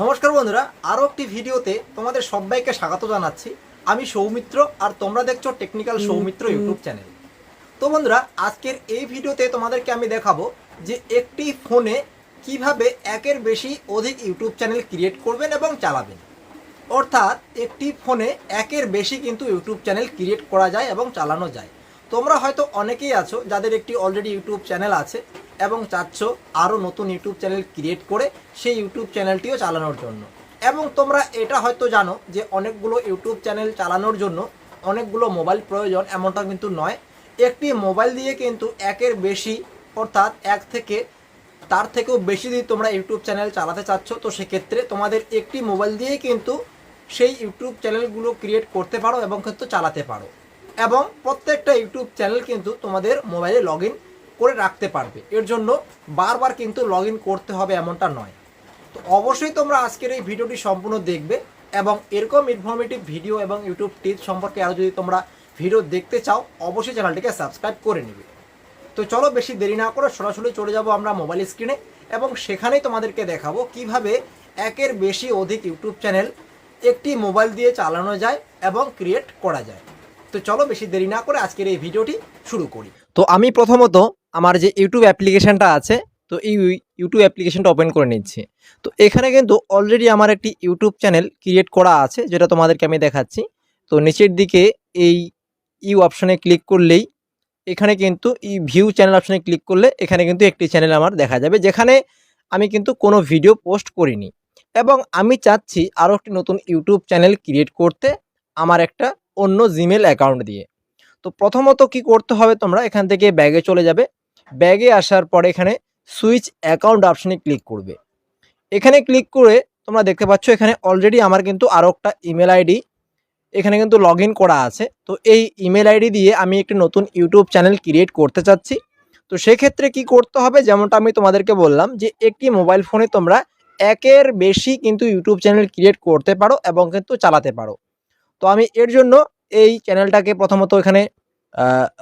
নমস্কার বন্ধুরা আরও একটি ভিডিওতে তোমাদের সবাইকে স্বাগত জানাচ্ছি। আমি সৌমিত্র আর তোমরা দেখছ টেকনিক্যাল সৌমিত্র ইউটিউব চ্যানেল। তো বন্ধুরা আজকের এই ভিডিওতে তোমাদেরকে আমি দেখাবো যে একটি ফোনে কীভাবে একের বেশি অধিক ইউটিউব চ্যানেল ক্রিয়েট করবেন এবং চালাবেন। অর্থাৎ একটি ফোনে একের বেশি কিন্তু ইউটিউব চ্যানেল ক্রিয়েট করা যায় এবং চালানো যায়। তোমরা হয়তো অনেকেই আছো যাদের একটি অলরেডি ইউটিউব চ্যানেল আছে। এবং চাচ্ছ আরও নতুন ইউটিউব চ্যানেল ক্রিয়েট করে সেই ইউটিউব চ্যানেলটিও চালানোর জন্য। এবং তোমরা এটা হয়তো জানো যে অনেকগুলো ইউটিউব চ্যানেল চালানোর জন্য অনেকগুলো মোবাইল প্রয়োজন এমনটা কিন্তু নয়। একটি মোবাইল দিয়ে কিন্তু একের বেশি, অর্থাৎ এক থেকে, তার থেকেও বেশি যদি তোমরা ইউটিউব চ্যানেল চালাতে চাচ্ছ, তো সেক্ষেত্রে তোমাদের একটি মোবাইল দিয়েই কিন্তু সেই ইউটিউব চ্যানেলগুলো ক্রিয়েট করতে পারো এবং কিন্তু চালাতে পারো। এবং প্রত্যেকটা ইউটিউব চ্যানেল কিন্তু তোমাদের মোবাইলে লগ করে রাখতে পারবে। এর জন্য বারবার কিন্তু লগ করতে হবে এমনটা নয়। তো অবশ্যই তোমরা আজকের এই ভিডিওটি সম্পূর্ণ দেখবে এবং এরকম ইনফরমেটিভ ভিডিও এবং ইউটিউব টিপস সম্পর্কে আরও যদি তোমরা ভিডিও দেখতে চাও, অবশ্যই চ্যানেলটিকে সাবস্ক্রাইব করে নেবে। তো চলো বেশি দেরি না করে সরাসরি চলে যাব আমরা মোবাইল স্ক্রিনে এবং সেখানেই তোমাদেরকে দেখাবো কীভাবে একের বেশি অধিক ইউটিউব চ্যানেল একটি মোবাইল দিয়ে চালানো যায় এবং ক্রিয়েট করা যায়। তো চলো বেশি দেরি না করে আজকের এই ভিডিওটি শুরু করি। তো আমি প্রথমত আমার যে ইউটিউব অ্যাপ্লিকেশনটা আছে, তো এই ইউটিউব অ্যাপ্লিকেশানটা ওপেন করে নিচ্ছি। তো এখানে কিন্তু অলরেডি আমার একটি ইউটিউব চ্যানেল ক্রিয়েট করা আছে, যেটা তোমাদেরকে আমি দেখাচ্ছি। তো নিচের দিকে এই ইউ অপশানে ক্লিক করলেই এখানে কিন্তু এই ভিউ চ্যানেল অপশানে ক্লিক করলে এখানে কিন্তু একটি চ্যানেল আমার দেখা যাবে, যেখানে আমি কিন্তু কোনো ভিডিও পোস্ট করিনি। এবং আমি চাচ্ছি আরও একটি নতুন ইউটিউব চ্যানেল ক্রিয়েট করতে আমার একটা অন্য জিমেল অ্যাকাউন্ট দিয়ে। তো প্রথমত কি করতে হবে তোমরা, এখান থেকে ব্যাগে চলে যাবে। ব্যাগে আসার পরে এখানে সুইচ অ্যাকাউন্ট অপশনে ক্লিক করবে। এখানে ক্লিক করে তোমরা দেখতে পাচ্ছ এখানে অলরেডি আমার কিন্তু আরও একটা ইমেল আইডি, এখানে কিন্তু লগ করা আছে। তো এই ইমেল আইডি দিয়ে আমি একটি নতুন ইউটিউব চ্যানেল ক্রিয়েট করতে চাচ্ছি। তো সেক্ষেত্রে কি করতে হবে? যেমনটা আমি তোমাদেরকে বললাম যে একটি মোবাইল ফোনে তোমরা একের বেশি কিন্তু ইউটিউব চ্যানেল ক্রিয়েট করতে পারো এবং কিন্তু চালাতে পারো। তো আমি এর জন্য এই চ্যানেলটাকে প্রথমত এখানে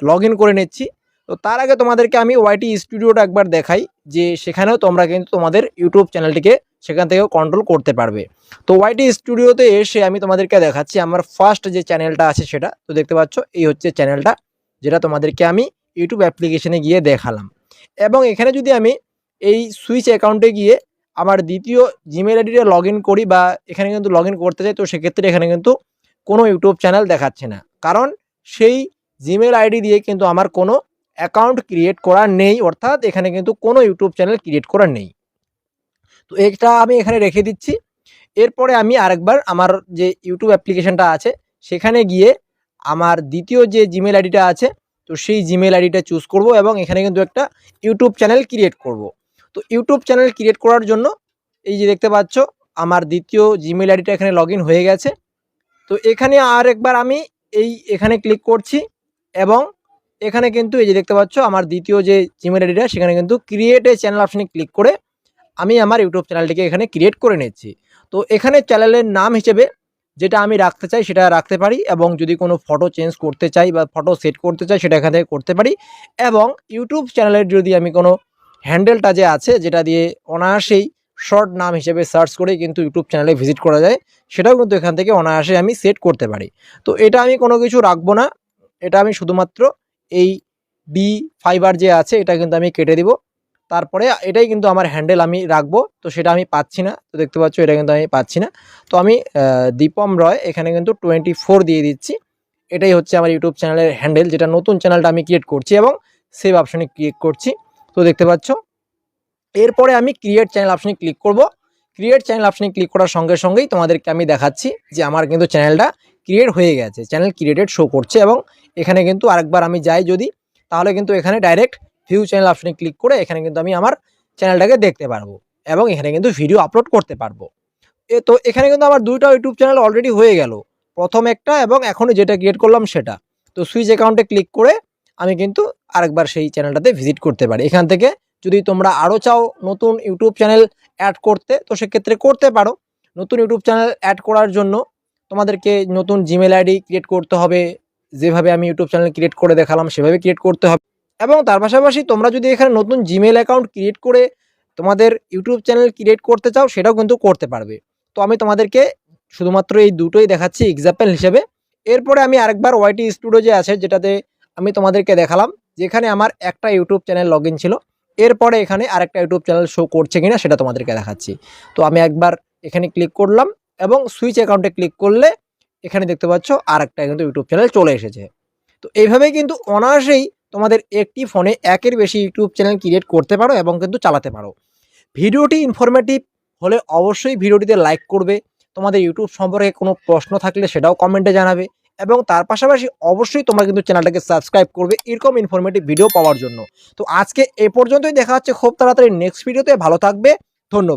লগ করে নিচ্ছি। তো তার আগে তোমাদেরকে আমি ওয়াইটি স্টুডিওটা একবার দেখাই, যে সেখানেও তোমরা কিন্তু তোমাদের ইউটিউব চ্যানেলটিকে সেখান থেকেও কন্ট্রোল করতে পারবে। তো ওয়াইটি স্টুডিওতে এসে আমি তোমাদেরকে দেখাচ্ছি, আমার ফার্স্ট যে চ্যানেলটা আছে সেটা। তো দেখতে পাচ্ছ, এই হচ্ছে চ্যানেলটা যেটা তোমাদেরকে আমি ইউটিউব অ্যাপ্লিকেশনে গিয়ে দেখালাম। এবং এখানে যদি আমি এই সুইচ অ্যাকাউন্টে গিয়ে আমার দ্বিতীয় জিমেল আইডিটা লগ করি বা এখানে কিন্তু লগ করতে চাই, তো সেক্ষেত্রে এখানে কিন্তু কোনো ইউটিউব চ্যানেল দেখাচ্ছে না। কারণ সেই জিমেল আইডি দিয়ে কিন্তু আমার কোনো অ্যাকাউন্ট ক্রিয়েট করা নেই, অর্থাৎ এখানে কিন্তু কোনো ইউটিউব চ্যানেল ক্রিয়েট করা নেই। তো এটা আমি এখানে রেখে দিচ্ছি। এরপরে আমি আরেকবার আমার যে ইউটিউব অ্যাপ্লিকেশনটা আছে, সেখানে গিয়ে আমার দ্বিতীয় যে জিমেল আইডিটা আছে, তো সেই জিমেল আইডিটা চুজ করব এবং এখানে কিন্তু একটা ইউটিউব চ্যানেল ক্রিয়েট করব। তো ইউটিউব চ্যানেল ক্রিয়েট করার জন্য এই যে দেখতে পাচ্ছ, আমার দ্বিতীয় জিমেল আইডিটা এখানে লগ হয়ে গেছে। তো এখানে আর একবার আমি এই এখানে ক্লিক করছি এবং এখানে কিন্তু এই যে দেখতে পাচ্ছ, আমার দ্বিতীয় যে জিমেল আইডিটা সেখানে কিন্তু ক্রিয়েট এ চ্যানেল অপশনে ক্লিক করে আমি আমার ইউটিউব চ্যানেলটিকে এখানে ক্রিয়েট করে নিচ্ছি তো এখানে চ্যানেলের নাম হিসেবে যেটা আমি রাখতে চাই, সেটা রাখতে পারি এবং যদি কোনো ফটো চেঞ্জ করতে চাই বা ফটো সেট করতে চাই, সেটা এখান থেকে করতে পারি এবং ইউটিউব চ্যানেলের যদি আমি কোনো হ্যান্ডেলটা যে আছে, যেটা দিয়ে অনায়াসেই শর্ট নাম হিসেবে সার্চ করে কিন্তু ইউটিউব চ্যানেলে ভিজিট করা যায়, সেটাও কিন্তু এখান থেকে অনায়াসে আমি সেট করতে পারি। তো এটা আমি কোনো কিছু রাখব না, এটা আমি শুধুমাত্র এই ডি ফাইবার যে আছে, এটা কিন্তু আমি কেটে দিব। তারপরে এটাই কিন্তু আমার হ্যান্ডেল আমি রাখব, তো সেটা আমি পাচ্ছি না। তো দেখতে পাচ্ছ, এটা কিন্তু আমি পাচ্ছি না। তো আমি দীপম রয় এখানে কিন্তু টোয়েন্টি দিয়ে দিচ্ছি। এটাই হচ্ছে আমার ইউটিউব চ্যানেলের হ্যান্ডেল যেটা নতুন চ্যানেলটা আমি ক্রিয়েট করছি এবং সেভ অপশনে ক্লিক করছি। তো দেখতে পাচ্ছ, এরপরে আমি ক্রিয়েট চ্যানেল অপশনে ক্লিক করব। ক্রিয়েট চ্যানেল অপশনে ক্লিক করার সঙ্গে সঙ্গেই তোমাদেরকে আমি দেখাচ্ছি যে আমার কিন্তু চ্যানেলটা ক্রিয়েট হয়ে গেছে। চ্যানেল ক্রিয়েটেড শো করছে এবং এখানে কিন্তু আরেকবার আমি যাই যদি, তাহলে কিন্তু এখানে ডাইরেক্ট ভিউ চ্যানেল অপশনে ক্লিক করে এখানে কিন্তু আমি আমার চ্যানেলটাকে দেখতে পারব এবং এখানে কিন্তু ভিডিও আপলোড করতে পারব। এ তো এখানে কিন্তু আমার দুইটা ইউটিউব চ্যানেল অলরেডি হয়ে গেল। প্রথম একটা এবং এখনও যেটা ক্রিয়েট করলাম সেটা। তো সুইচ অ্যাকাউন্টে ক্লিক করে আমি কিন্তু আরেকবার সেই চ্যানেলটাতে ভিজিট করতে পারি। এখান থেকে যদি তোমরা আরও চাও নতুন ইউটিউব চ্যানেল অ্যাড করতে, তো সেক্ষেত্রে করতে পারো। নতুন ইউটিউব চ্যানেল অ্যাড করার জন্য তোমাদেরকে নতুন জিমেল আইডি ক্রিয়েট করতে হবে যেভাবে আমি ইউটিউব চ্যানেল ক্রিয়েট করে দেখালাম, সেভাবে ক্রিয়েট করতে হবে। এবং তার পাশাপাশি তোমরা যদি এখানে নতুন জিমেল অ্যাকাউন্ট ক্রিয়েট করে তোমাদের ইউটিউব চ্যানেল ক্রিয়েট করতে চাও, সেটাও কিন্তু করতে পারবে। তো আমি তোমাদেরকে শুধুমাত্র এই দুটোই দেখাচ্ছি এক্সাম্পল হিসেবে। এরপরে আমি আরেকবার ওয়াইটি স্টুডিও যে আছে, যেটাতে আমি তোমাদেরকে দেখালাম, যেখানে আমার একটা ইউটিউব চ্যানেল লগ ছিল। এরপরে এখানে আরেকটা ইউটিউব চ্যানেল শো করছে কিনা, সেটা তোমাদেরকে দেখাচ্ছি। তো আমি একবার এখানে ক্লিক করলাম এবং সুইচ অ্যাকাউন্টে ক্লিক করলে এখানে দেখতে পাচ্ছ আর একটা কিন্তু ইউটিউব চ্যানেল চলে এসেছে। তো এইভাবেই কিন্তু অনায়াসেই তোমাদের একটি ফোনে একের বেশি ইউটিউব চ্যানেল ক্রিয়েট করতে পারো এবং কিন্তু চালাতে পারো। ভিডিওটি ইনফরমেটিভ হলে অবশ্যই ভিডিওটিতে লাইক করবে। তোমাদের ইউটিউব সম্পর্কে কোনো প্রশ্ন থাকলে সেটাও কমেন্টে জানাবে এবং তার পাশাপাশি অবশ্যই তোমরা কিন্তু চ্যানেলটাকে সাবস্ক্রাইব করবে এরকম ইনফরমেটিভ ভিডিও পাওয়ার জন্য। তো আজকে এ পর্যন্তই দেখা হচ্ছে। খুব তাড়াতাড়ি নেক্সট ভিডিওতে ভালো থাকবে। ধন্যবাদ।